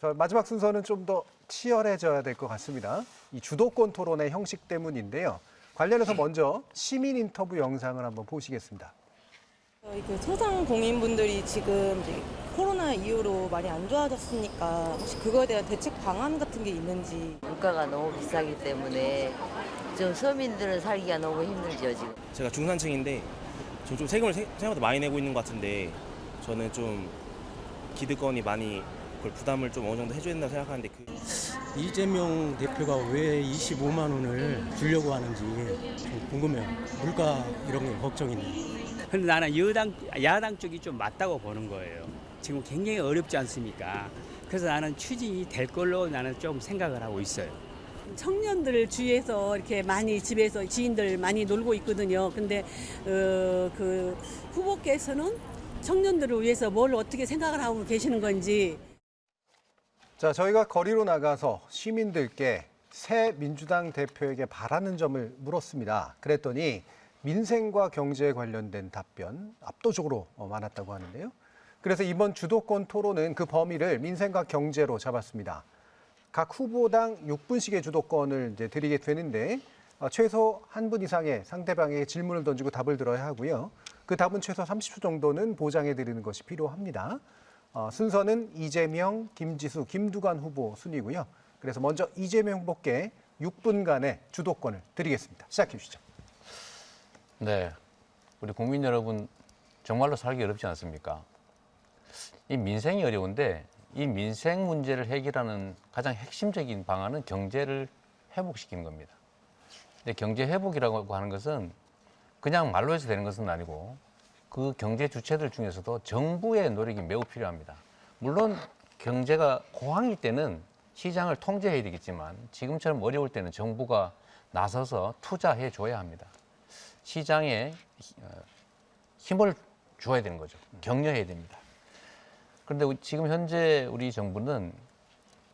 자, 마지막 순서는 좀 더 치열해져야 될 것 같습니다. 이 주도권 토론의 형식 때문인데요. 관련해서 먼저 시민 인터뷰 영상을 한번 보시겠습니다. 저희 그 소상공인분들이 지금 이제 코로나 이후로 많이 안 좋아졌으니까 혹시 그거에 대한 대책 방안 같은 게 있는지 물가가 너무 비싸기 때문에 좀 서민들은 살기가 너무 힘들죠 지금. 제가 중산층인데 저좀 세금을 세- 생각보다 많이 내고 있는 것 같은데 저는 좀 기득권이 많이 그걸 부담을 좀 어느 정도 해줘야 된다고 생각하는데 그 이재명 대표가 왜 25만 원을 주려고 하는지 좀 궁금해요. 물가 이런 게 걱정이네요. 근데 나는 여당, 야당 쪽이 좀 맞다고 보는 거예요. 지금 굉장히 어렵지 않습니까? 그래서 나는 추진이 될 걸로 나는 좀 생각을 하고 있어요. 청년들 주위에서 이렇게 많이 집에서 지인들 많이 놀고 있거든요. 근데 어, 그 후보께서는 청년들을 위해서 뭘 어떻게 생각을 하고 계시는 건지 자, 저희가 거리로 나가서 시민들께 새 민주당 대표에게 바라는 점을 물었습니다. 그랬더니 민생과 경제에 관련된 답변 압도적으로 어, 많았다고 하는데요. 그래서 이번 주도권 토론은 그 범위를 민생과 경제로 잡았습니다. 각 후보당 6분씩의 주도권을 이제 드리게 되는데 어, 최소 한 분 이상의 상대방에게 질문을 던지고 답을 들어야 하고요. 그 답은 최소 30초 정도는 보장해 드리는 것이 필요합니다. 어, 순서는 이재명, 김지수, 김두관 후보 순이고요. 그래서 먼저 이재명 후보께 6분간의 주도권을 드리겠습니다. 시작해 주시죠. 네. 우리 국민 여러분 정말로 살기 어렵지 않습니까? 이 민생이 어려운데 이 민생 문제를 해결하는 가장 핵심적인 방안은 경제를 회복시키는 겁니다. 근데 경제 회복이라고 하는 것은 그냥 말로 해서 되는 것은 아니고 그 경제 주체들 중에서도 정부의 노력이 매우 필요합니다. 물론 경제가 고황일 때는 시장을 통제해야 되겠지만 지금처럼 어려울 때는 정부가 나서서 투자해 줘야 합니다. 시장에 어, 힘을 줘야 되는 거죠. 격려해야 됩니다. 그런데 지금 현재 우리 정부는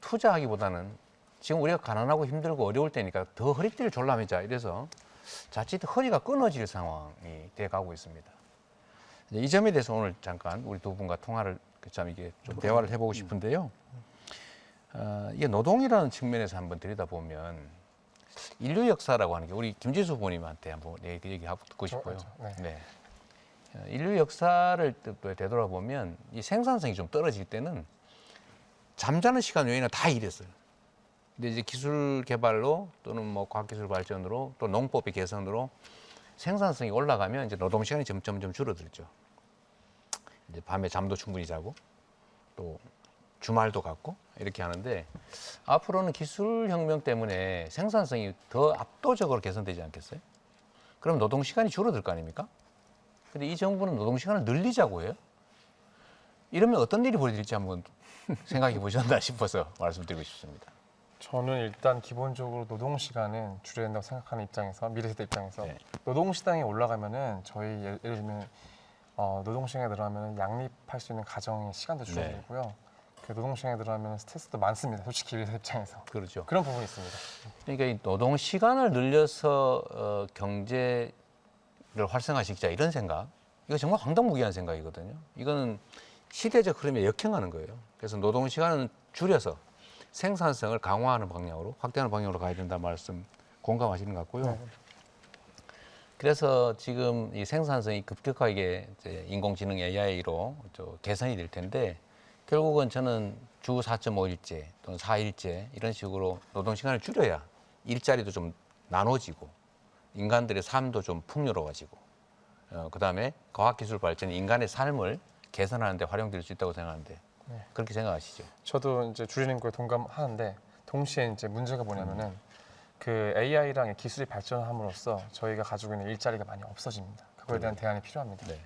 투자하기보다는 지금 우리가 가난하고 힘들고 어려울 때니까 더 허리띠를 졸라매자 이래서 자칫 허리가 끊어질 상황이 돼 가고 있습니다. 이제 이 점에 대해서 오늘 잠깐 우리 두 분과 통화를 그참 이게 좀 대화를 해보고 싶은데요. 어, 이게 노동이라는 측면에서 한번 들여다보면 인류 역사라고 하는 게 우리 김지수 부모님한테 한번 얘기, 얘기하고 듣고 싶어요. 네. 어, 인류 역사를 또 되돌아보면 이 생산성이 좀 떨어질 때는 잠자는 시간 외에는 다 일했어요. 근데 이제 기술 개발로 또는 뭐 과학기술 발전으로 또 농법의 개선으로 생산성이 올라가면 이제 노동 시간이 점점점 줄어들죠. 이제 밤에 잠도 충분히 자고 또 주말도 갖고 이렇게 하는데 앞으로는 기술 혁명 때문에 생산성이 더 압도적으로 개선되지 않겠어요? 그럼 노동 시간이 줄어들 거 아닙니까? 근데 이 정부는 노동 시간을 늘리자고 해요. 이러면 어떤 일이 벌어질지 한번 생각해 보셨나 싶어서 말씀드리고 싶습니다. 저는 일단 기본적으로 노동 시간은 줄여야 된다고 생각하는 입장에서 미래세대 입장에서 네. 노동 시장이 올라가면은 저희 예를, 예를 들면 어, 노동 시간에 들어가면 양립할 수 있는 가정의 시간도 네. 줄어들고요. 그 노동 시간에 들어가면 스트레스도 많습니다. 솔직히 미래세대 입장에서 그렇죠. 그런 부분이 있습니다. 그러니까 이 노동 시간을 늘려서 어, 경제를 활성화시키자 이런 생각 이거 정말 황당무계한 생각이거든요. 이거는 시대적 흐름에 역행하는 거예요. 그래서 노동 시간은 줄여서 생산성을 강화하는 방향으로 확대하는 방향으로 가야 된다 말씀 공감하시는 것 같고요. 그래서 지금 이 생산성이 급격하게 인공지능 AI로 저 개선이 될 텐데 결국은 저는 주 4.5일제 또는 4일제 이런 식으로 노동 시간을 줄여야 일자리도 좀 나눠지고 인간들의 삶도 좀 풍요로워지고 어, 그다음에 과학기술 발전이 인간의 삶을 개선하는 데 활용될 수 있다고 생각하는데 네. 그렇게 생각하시죠? 저도 이제 거에 동감하는데 동시에 이제 문제가 뭐냐면은 그 AI랑 기술이 발전함으로써 저희가 가지고 있는 일자리가 많이 없어집니다. 그거에 대한 대안이 필요합니다. 네.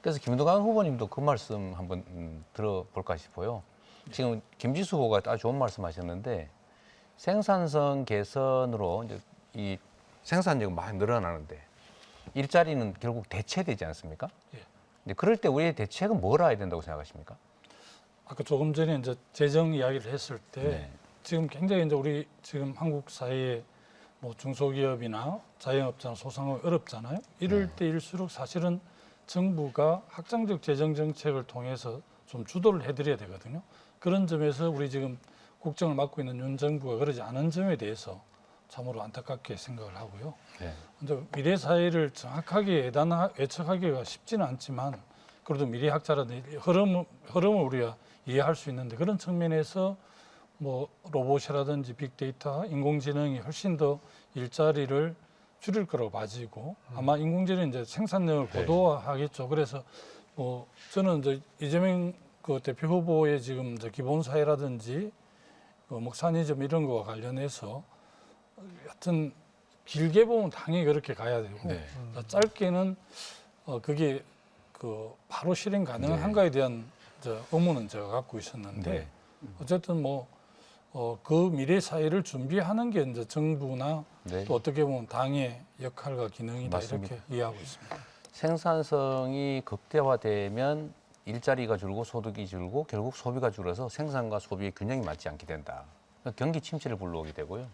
그래서 김동관 후보님도 그 말씀 한번 음, 들어볼까 싶어요. 지금 김지수 후보가 아주 좋은 말씀하셨는데 생산성 개선으로 이제 이 생산력이 많이 늘어나는데 일자리는 결국 대체되지 않습니까? 예. 근데 그럴 때 우리의 대책은 뭘 해야 된다고 생각하십니까? 아까 조금 전에 이제 재정 이야기를 했을 때 네. 지금 굉장히 이제 우리 지금 한국 사회에 뭐 중소기업이나 자영업자나 소상공인 어렵잖아요. 이럴 때일수록 사실은 정부가 확장적 재정 정책을 통해서 좀 주도를 해드려야 되거든요. 그런 점에서 우리 지금 국정을 맡고 있는 윤 정부가 그러지 않은 점에 대해서 참으로 안타깝게 생각을 하고요. 네. 먼저 미래 사회를 정확하게 예단 예측하기가 쉽지는 않지만 그래도 미래 학자라든지 흐름 흐름을 우리가 이해할 수 있는데 그런 측면에서 뭐 로봇이라든지 빅데이터, 인공지능이 훨씬 더 일자리를 줄일 거라고 봐지고 아마 인공지능 이제 생산력을 네. 고도화하겠죠. 그래서 뭐 저는 이제 이재명 그 대표 후보의 지금 이제 기본 사회라든지 그 목사니즘 이런 거와 관련해서 하여튼 길게 보면 당연히 그렇게 가야 되고 네. 어, 짧게는 어 그게 그 바로 실행 가능한가에 대한 저 의문은 제가 갖고 있었는데 네. 어쨌든 뭐 어, 그 미래 사회를 준비하는 게 이제 정부나 네. 또 어떻게 보면 당의 역할과 기능이다 맞습니다. 이렇게 이해하고 있습니다. 생산성이 극대화되면 일자리가 줄고 소득이 줄고 결국 소비가 줄어서 생산과 소비의 균형이 맞지 않게 된다. 그러니까 경기 침체를 불러오게 되고요.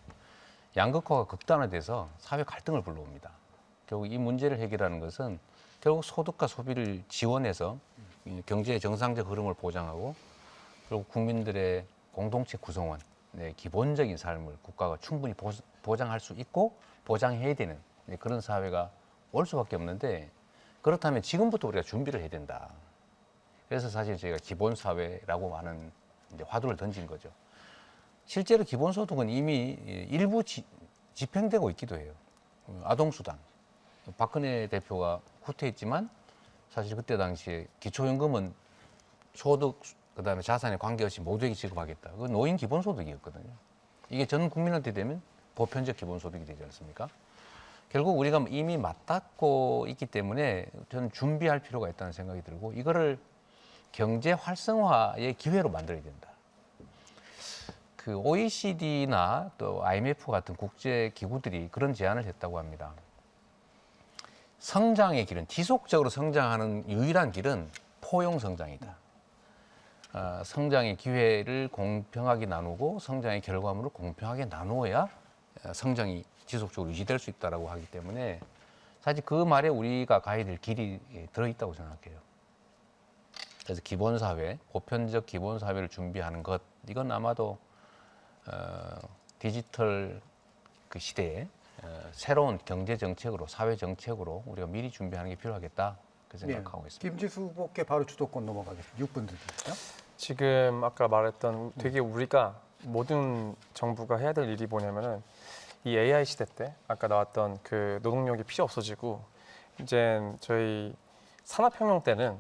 양극화가 극단화돼서 사회 갈등을 불러옵니다. 결국 이 문제를 해결하는 것은 결국 소득과 소비를 지원해서 이 경제의 정상적 흐름을 보장하고 그리고 국민들의 공동체 구성원, 네, 기본적인 삶을 국가가 충분히 보, 보장할 수 있고 보장해야 되는 네, 그런 사회가 올 수밖에 없는데 그렇다면 지금부터 우리가 준비를 해야 된다. 그래서 사실 저희가 기본 사회라고 하는 이제 화두를 던진 거죠. 실제로 기본소득은 이미 일부 지, 집행되고 있기도 해요. 어, 아동수당. 박근혜 대표가 후퇴했지만 사실 그때 당시에 기초연금은 소득 그다음에 자산에 관계없이 모두에게 지급하겠다. 그 노인 기본소득이었거든요. 이게 전 국민한테 되면 보편적 기본소득이 되지 않습니까? 결국 우리가 이미 맞닿고 있기 때문에 저는 준비할 필요가 있다는 생각이 들고 이거를 경제 활성화의 기회로 만들어야 된다. 그 OECD나 또 IMF 같은 국제 기구들이 그런 제안을 했다고 합니다. 성장의 길은 지속적으로 성장하는 유일한 길은 포용 성장이다. 아, 성장의 기회를 공평하게 나누고 성장의 결과물을 공평하게 나누어야 어, 성장이 지속적으로 유지될 수 있다라고 하기 때문에 사실 그 말에 우리가 가야 될 길이 예, 들어 있다고 생각해요. 그래서 기본 사회, 보편적 기본 사회를 준비하는 것 이건 아마도 어, 디지털 그 시대에 어, 새로운 경제 정책으로 사회 정책으로 우리가 미리 준비하는 게 필요하겠다 그 생각하고 있습니다. 김지수 후보께 바로 주도권 넘어가겠습니다. 6분 드립니다. 지금 아까 말했던 되게 우리가 모든 정부가 해야 될 일이 뭐냐면은 이 AI 시대 때 아까 나왔던 그 노동력이 필요 없어지고 이제 저희 산업혁명 때는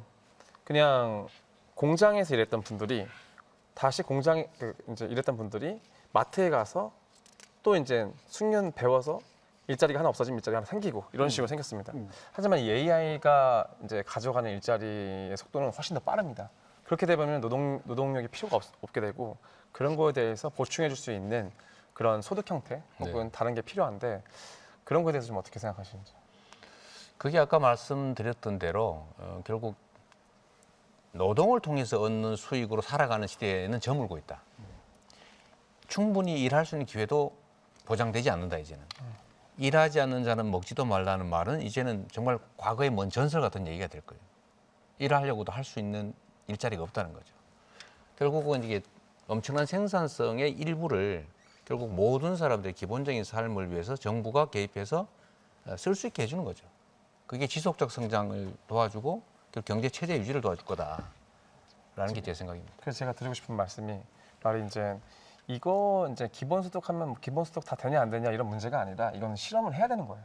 그냥 공장에서 일했던 분들이 다시 공장에 그 이제 일했던 분들이 마트에 가서 또 이제 숙련 배워서 일자리가 하나 없어지면 일자리 하나 생기고 이런 식으로 생겼습니다. 음. 하지만 이 AI가 이제 가져가는 일자리의 속도는 훨씬 더 빠릅니다. 그렇게 되면 노동 노동력이 필요가 없, 없게 되고 그런 거에 대해서 보충해 줄 수 있는 그런 소득 형태 혹은 네. 다른 게 필요한데 그런 거에 대해서 좀 어떻게 생각하시는지. 그게 아까 말씀드렸던 대로 어, 결국 노동을 통해서 얻는 수익으로 살아가는 시대에는 저물고 있다. 충분히 일할 수 있는 기회도 보장되지 않는다 이제는. 일하지 않는 자는 먹지도 말라는 말은 이제는 정말 과거의 먼 전설 같은 얘기가 될 거예요. 일하려고도 할 수 있는 일자리가 없다는 거죠. 결국은 이게 엄청난 생산성의 일부를 결국 모든 사람들의 기본적인 삶을 위해서 정부가 개입해서 어, 쓸수 있게 해주는 거죠. 그게 지속적 성장을 도와주고 경제 체제 유지를 도와줄 거다라는 게 제 생각입니다. 그래서 제가 드리고 싶은 말씀이 말이 이제 이거 이제 기본 소득 하면 기본 소득 다 되냐 안 되냐 이런 문제가 아니라 이거는 실험을 해야 되는 거예요.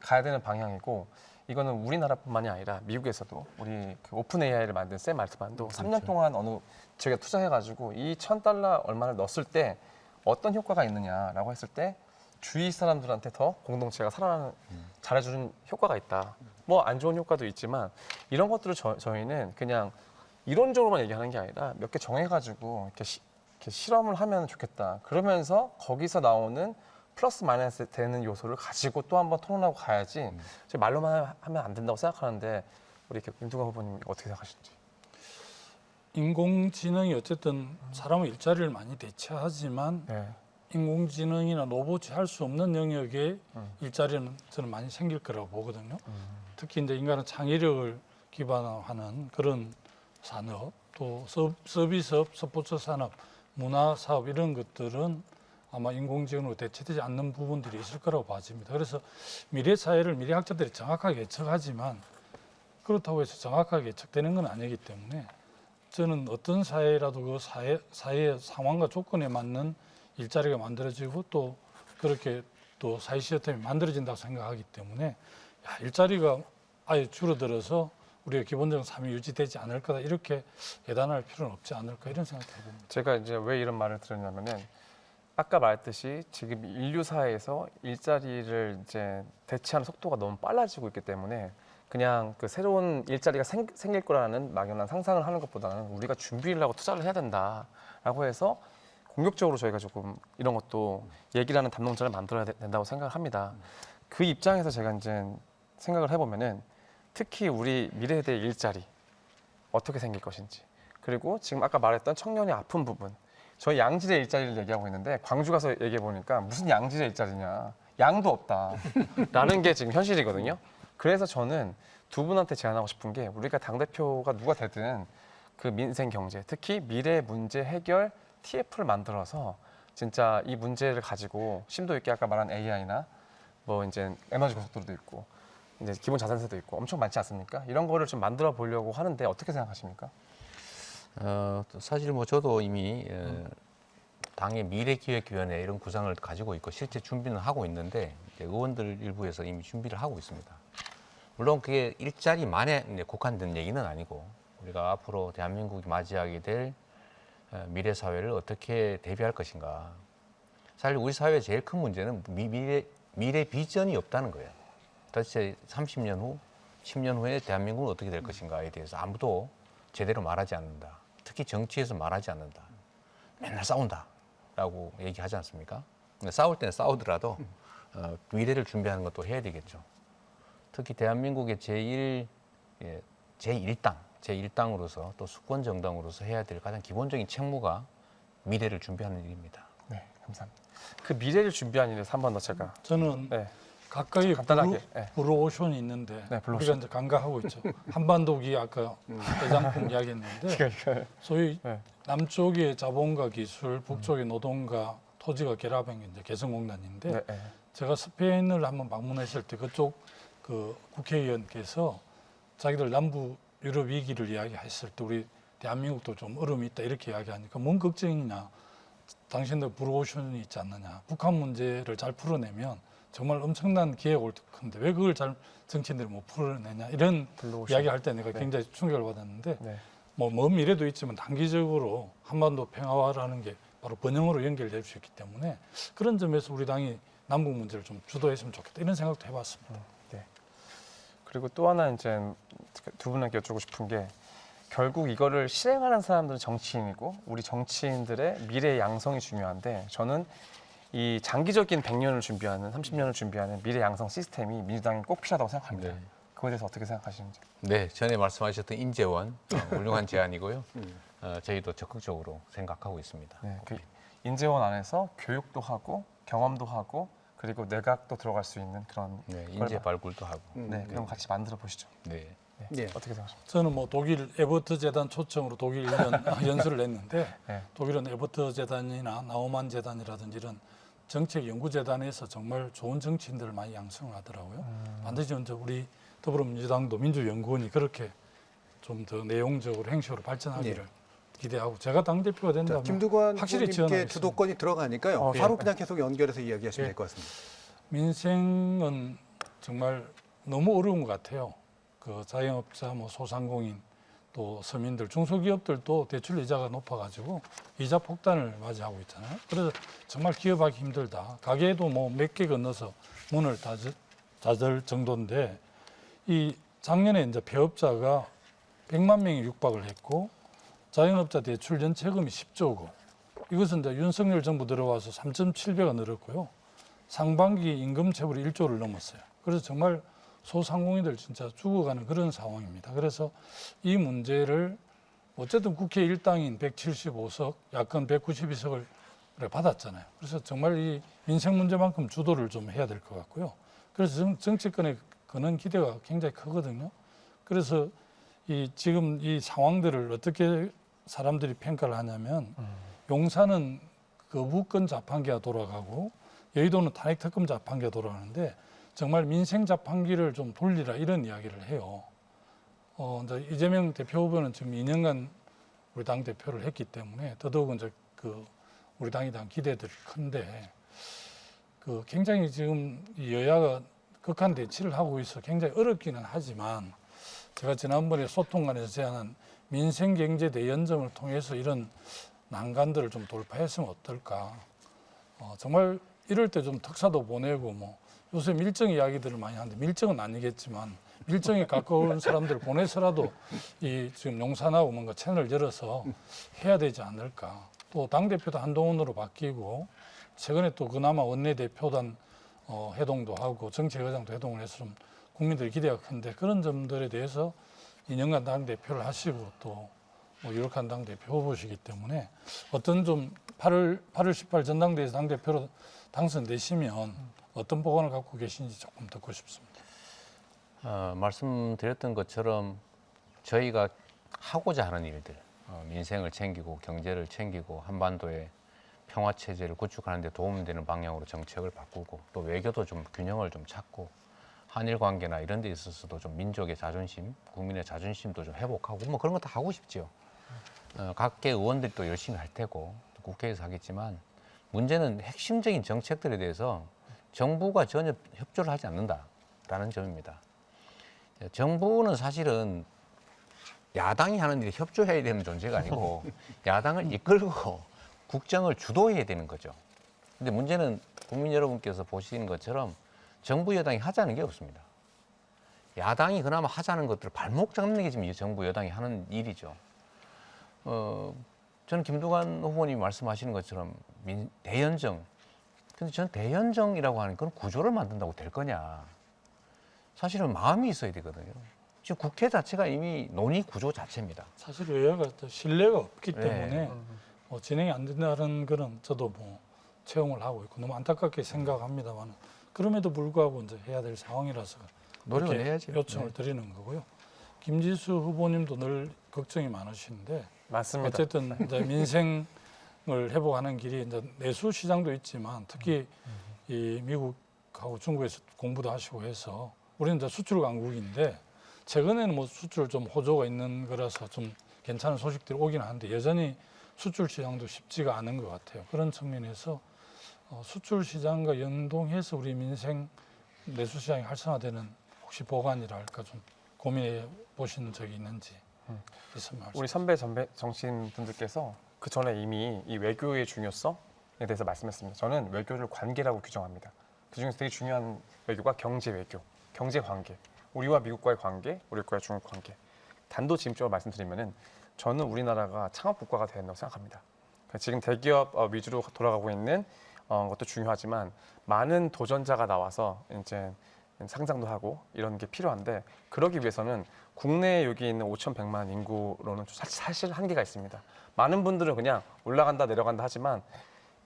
가야 되는 방향이고 이거는 우리나라뿐만이 아니라 미국에서도 우리 그 오픈 AI를 만든 샘 알트만도 3년 동안 어느 저희가 투자해가지고 이 천 달러 얼마를 넣었을 때 어떤 효과가 있느냐라고 했을 때 주위 사람들한테 더 공동체가 살아나는 잘해주는 효과가 있다. 뭐 안 좋은 효과도 있지만 이런 것들을 저, 저희는 그냥 이론적으로만 얘기하는 게 아니라 몇 개 정해가지고 이렇게, 시- 이렇게 실험을 하면 좋겠다. 그러면서 거기서 나오는 플러스 마이너스 되는 요소를 가지고 또 한번 토론하고 가야지 저희 말로만 하면 안 된다고 생각하는데 우리 이렇게 윤두관 후보님 어떻게 생각하시는지. 인공지능이 어쨌든 사람의 일자리를 많이 대체하지만 네. 인공지능이나 로봇이 할 수 없는 영역에 음. 일자리는 저는 많이 생길 거라고 보거든요. 특히 이제 인간의 창의력을 기반화하는 그런 산업 또 서- 서비스업, 스포츠 산업, 문화 사업 이런 것들은 아마 인공지능으로 대체되지 않는 부분들이 있을 거라고 봐집니다. 그래서 미래 사회를 미래 학자들이 정확하게 예측하지만 그렇다고 해서 정확하게 예측되는 건 아니기 때문에 저는 어떤 사회라도 그 사회 사회의 상황과 조건에 맞는 일자리가 만들어지고 또 그렇게 또 사회 시스템이 만들어진다고 생각하기 때문에 야, 일자리가 아예 줄어들어서 우리가 기본적인 삶이 유지되지 않을 거다 이렇게 예단할 필요는 없지 않을까 이런 생각을 해봅니다. 제가 이제 왜 이런 말을 드렸냐면은 아까 말했듯이 지금 인류 사회에서 일자리를 이제 대체하는 속도가 너무 빨라지고 있기 때문에 그냥 그 새로운 일자리가 생, 생길 거라는 막연한 상상을 하는 것보다는 우리가 준비를 하고 투자를 해야 된다라고 해서 공격적으로 저희가 조금 이런 것도 얘기를 하는 담론자를 만들어야 되- 된다고 생각을 합니다. 그 입장에서 제가 이제 생각을 해보면은 특히 우리 미래의 일자리 어떻게 생길 것인지. 그리고 지금 아까 말했던 청년의 아픈 부분. 저희 양질의 일자리를 얘기하고 있는데 광주 가서 얘기해 보니까 무슨 양질의 일자리냐. 양도 없다. 라는 게 지금 현실이거든요. 그래서 저는 두 분한테 제안하고 싶은 게 우리가 당 대표가 누가 되든 그 민생 경제 특히 미래 문제 해결 TF를 만들어서 진짜 이 문제를 가지고 심도 있게 아까 말한 AI나 뭐 이제 에너지 고속도로도 있고 이제 기본 자산세도 있고 엄청 많지 않습니까? 이런 거를 좀 만들어 보려고 하는데 어떻게 생각하십니까? 어, 사실 뭐 저도 이미 어, 당의 미래기획위원회 이런 구상을 가지고 있고 실제 준비는 하고 있는데 의원들 일부에서 이미 준비를 하고 있습니다. 물론 그게 일자리만에 국한된 얘기는 아니고 우리가 앞으로 대한민국이 맞이하게 될 어, 미래 사회를 어떻게 대비할 것인가. 사실 우리 사회의 제일 큰 문제는 미, 미래 미래 비전이 없다는 거예요. 도대체 30년 후, 10년 후에 대한민국은 어떻게 될 것인가에 대해서 아무도 제대로 말하지 않는다. 특히 정치에서 말하지 않는다. 맨날 싸운다라고 얘기하지 않습니까? 싸울 때는 싸우더라도 어, 미래를 준비하는 것도 해야 되겠죠. 특히 대한민국의 제일 예, 제1당, 제1당으로서 또 수권 정당으로서 해야 될 가장 기본적인 책무가 미래를 준비하는 일입니다. 네, 감사합니다. 그 미래를 준비한 일에서 한 번 더 제가 저는 네, 가까이 간단하게, 블루, 네. 블루 오션이 있는데 네, 블루오션. 우리가 이제 간과하고 있죠. 한반도기 아까 대장품 이야기했는데 소위 네. 남쪽의 자본과 기술, 북쪽의 노동과 토지가 결합한 게 이제 개성공단인데 네, 네. 제가 스페인을 한번 방문했을 때 그쪽 그 국회의원께서 자기들 남부 유럽 위기를 이야기했을 때 우리 대한민국도 좀 어려움이 있다 이렇게 이야기하니까 뭔 걱정이냐 당신들 브로오션이 있지 않느냐 북한 문제를 잘 풀어내면 정말 엄청난 기회가 올 텐데 왜 그걸 잘 정치인들이 못 풀어내냐 이런 블루오션. 이야기할 때 내가 네. 굉장히 충격을 받았는데 네. 뭐먼 미래도 있지만 단기적으로 한반도 평화화라는 게 바로 번영으로 연결될 수 있기 때문에 그런 점에서 우리 당이 남북 문제를 좀 주도했으면 좋겠다 이런 생각도 해봤습니다. 네. 그리고 또 하나 이제 두 분에게 여쭈고 싶은 게 결국 이거를 실행하는 사람들은 정치인이고 우리 정치인들의 미래 양성이 중요한데 저는 이 장기적인 100년을 준비하는 30년을 준비하는 미래 양성 시스템이 민주당이 꼭 필요하다고 생각합니다. 네. 그거에 대해서 어떻게 생각하시는지. 네, 전에 말씀하셨던 인재원 어, 훌륭한 제안이고요. 어, 저희도 적극적으로 생각하고 있습니다. 네, 그 인재원 안에서 교육도 하고 경험도 하고 그리고 내각도 들어갈 수 있는 그런 네, 인재 발굴도 하고. 네, 그럼 같이 만들어 보시죠. 네. 네. 예. 어떻게 생각하십니까? 저는 뭐 독일 에버트 재단 초청으로 독일 1년 연수를 했는데 네. 독일은 에버트 재단이나 나우만 재단이라든지 이런 정책 연구 재단에서 정말 좋은 정치인들을 많이 양성을 하더라고요. 반드시 이제 우리 더불어민주당도 민주연구원이 그렇게 좀 더 내용적으로 행식으로 발전하기를 기대하고 제가 당 대표가 자, 된다면 김두관 확실히 지원하겠습니다. 주도권이 들어가니까요. 어, 바로 네. 그냥 계속 연결해서 이야기하시면 네. 될것 같습니다. 민생은 정말 너무 어려운 것 같아요. 그 자영업자, 뭐 소상공인, 또 서민들, 중소기업들도 대출 이자가 높아가지고 이자 폭탄을 맞이하고 있잖아요. 그래서 정말 기업하기 힘들다. 가게도 뭐 몇 개 건너서 문을 닫을, 닫을 정도인데 이 작년에 이제 폐업자가 100만 명이 육박을 했고 자영업자 대출 연체금이 10조고 이것은 이제 윤석열 정부 들어와서 3.7배가 늘었고요. 상반기 임금 체불이 1조를 넘었어요. 그래서 정말 소상공인들 진짜 죽어가는 그런 상황입니다. 그래서 이 문제를 어쨌든 국회 일당인 175석, 야권 192석을 받았잖아요. 그래서 정말 이 민생 문제만큼 주도를 좀 해야 될 것 같고요. 그래서 정, 정치권에 거는 기대가 굉장히 크거든요. 그래서 이 지금 이 상황들을 어떻게 사람들이 평가를 하냐면 용산은 거부권 자판기가 돌아가고 여의도는 탄핵 특검 자판기가 돌아가는데 정말 민생 자판기를 좀 돌리라 이런 이야기를 해요. 어, 이제 이재명 대표 후보는 지금 2년간 우리 당 대표를 했기 때문에 더더욱 이제 그 우리 당에 대한 기대들이 큰데 그 굉장히 지금 이 여야가 극한 대치를 하고 있어 굉장히 어렵기는 하지만 제가 지난번에 소통관에서 제안한 민생 경제 대연정을 통해서 이런 난간들을 좀 돌파했으면 어떨까. 어, 정말 이럴 때 좀 특사도 보내고 뭐 요새 밀정 이야기들을 많이 하는데 밀정은 아니겠지만 밀정에 가까운 사람들 보내서라도 이 지금 용산하고 뭔가 채널을 열어서 해야 되지 않을까. 또 당 대표도 한동훈으로 바뀌고 최근에 또 그나마 원내 대표단 어, 해동도 하고 정책의장도 해동을 해서 좀 국민들의 기대가 큰데 그런 점들에 대해서 2년간 당 대표를 하시고 또 뭐 유력한 당 대표 후보시기 때문에 어떤 좀 8월, 8월 18 전당대회에서 당 대표로 당선되시면 어떤 보관을 갖고 계신지 조금 듣고 싶습니다. 어, 말씀드렸던 것처럼 저희가 하고자 하는 일들, 어, 민생을 챙기고 경제를 챙기고 한반도의 평화 체제를 구축하는 데 도움되는 방향으로 정책을 바꾸고 또 외교도 좀 균형을 좀 찾고 한일 관계나 이런 데 있어서도 좀 민족의 자존심, 국민의 자존심도 좀 회복하고 뭐 그런 거 다 하고 싶지요. 어, 각계 의원들이 또 열심히 할 테고 또 국회에서 하겠지만 문제는 핵심적인 정책들에 대해서 정부가 전혀 협조를 하지 않는다라는 점입니다. 정부는 사실은 야당이 하는 일에 협조해야 되는 존재가 아니고 야당을 이끌고 국정을 주도해야 되는 거죠. 근데 문제는 국민 여러분께서 보시는 것처럼 정부 여당이 하자는 게 없습니다. 야당이 그나마 하자는 것들을 발목 잡는 게 지금 이 정부 여당이 하는 일이죠. 어, 저는 김두관 후보님이 말씀하시는 것처럼 민, 대연정. 근데 저는 대연정이라고 하는 건 구조를 만든다고 될 거냐. 사실은 마음이 있어야 되거든요. 지금 국회 자체가 이미 논의 구조 자체입니다. 사실 여야가 또 신뢰가 없기 네. 때문에 뭐 진행이 안 된다는 거는 저도 뭐 체험을 하고 있고 너무 안타깝게 생각합니다만 그럼에도 불구하고 이제 해야 될 상황이라서 노력을 해야죠. 요청을 네. 드리는 거고요. 김지수 후보님도 늘 걱정이 많으신데 맞습니다. 어쨌든 이제 민생 을 회복하는 길이 이제 내수 시장도 있지만 특히 이 미국하고 중국에서 공부도 하시고 해서 우리는 이제 수출 강국인데 최근에는 뭐 수출 좀 호조가 있는 거라서 좀 괜찮은 소식들이 오긴 하는데 여전히 수출 시장도 쉽지가 않은 것 같아요. 그런 측면에서 어, 수출 시장과 연동해서 우리 민생 내수 시장이 활성화되는 혹시 보관이랄까 좀 고민해 보신 적이 있는지 음. 있으면. 우리 선배 전배 정치인 분들께서 그 전에 이미 이 외교의 중요성에 대해서 말씀했습니다. 저는 외교를 관계라고 규정합니다. 그 중에서 되게 중요한 외교가 경제 외교, 경제 관계, 우리와 미국과의 관계, 우리과의 중국 관계. 단도직입적으로 말씀드리면은 저는 우리나라가 창업 국가가 된다고 생각합니다. 그러니까 지금 대기업 어, 위주로 돌아가고 있는 어, 것도 중요하지만 많은 도전자가 나와서 이제 상장도 하고 이런 게 필요한데 그러기 위해서는 국내에 여기 있는 5,100만 인구로는 사- 사실 한계가 있습니다. 많은 분들은 그냥 올라간다 내려간다 하지만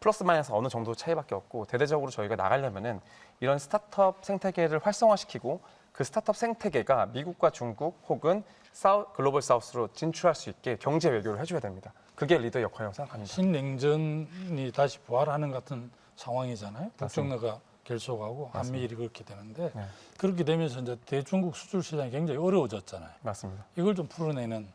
플러스 마이너스 어느 정도 차이밖에 없고 대대적으로 저희가 나가려면은 이런 스타트업 생태계를 활성화시키고 그 스타트업 생태계가 미국과 중국 혹은 사우, 글로벌 사우스로 진출할 수 있게 경제 외교를 해줘야 됩니다. 그게 리더 역할이라고 생각합니다. 신냉전이 다시 부활하는 같은 상황이잖아요. 북중러가 결속하고 한미일이 그렇게 되는데 네. 그렇게 되면서 이제 대중국 수출 시장이 굉장히 어려워졌잖아요. 맞습니다. 이걸 좀 풀어내는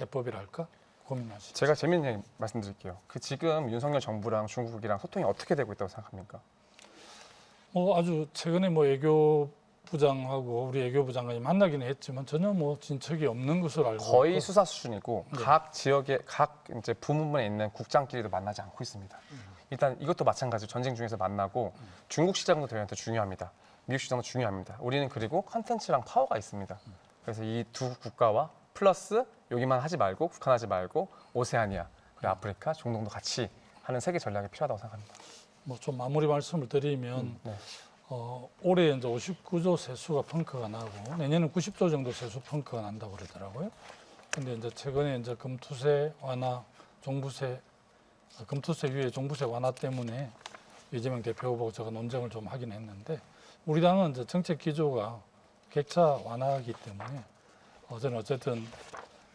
해법이랄까 고민하시죠. 제가 재밌는 얘기 말씀드릴게요. 그 지금 윤석열 정부랑 중국이랑 소통이 어떻게 되고 있다고 생각합니까? 뭐 아주 최근에 뭐 외교부장하고 우리 외교부장관이 만나기는 했지만 전혀 뭐 진척이 없는 것으로 알고 거의 있고 수사 수준이고 네. 각 지역의 각 이제 부문에 있는 국장끼리도 만나지 않고 있습니다. 일단 이것도 마찬가지로 전쟁 중에서 만나고 중국 시장도 저희한테 중요합니다. 미국 시장도 중요합니다. 우리는 그리고 컨텐츠랑 파워가 있습니다. 그래서 이 두 국가와 플러스 여기만 하지 말고 북한 하지 말고 오세아니아 그리고 아프리카 중동도 같이 하는 세계 전략이 필요하다고 생각합니다. 뭐 좀 마무리 말씀을 드리면 네. 어, 올해 이제 59조 세수가 펑크가 나고 내년은 90조 정도 세수 펑크가 난다고 그러더라고요. 근데 이제 최근에 이제 금투세 완화, 종부세 어, 금투세 위에 종부세 완화 때문에 이재명 대표 후보가 제가 논쟁을 좀 하긴 했는데 우리 당은 이제 정책 기조가 객차 완화이기 때문에 어, 저는 어쨌든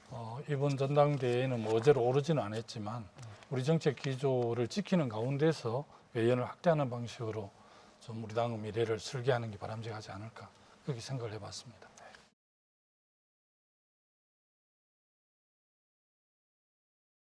어, 이번 전당대회는 뭐 어제로 오르지는 않았지만 우리 정책 기조를 지키는 가운데서 외연을 확대하는 방식으로 좀 우리 당의 미래를 설계하는 게 바람직하지 않을까 그렇게 생각을 해봤습니다.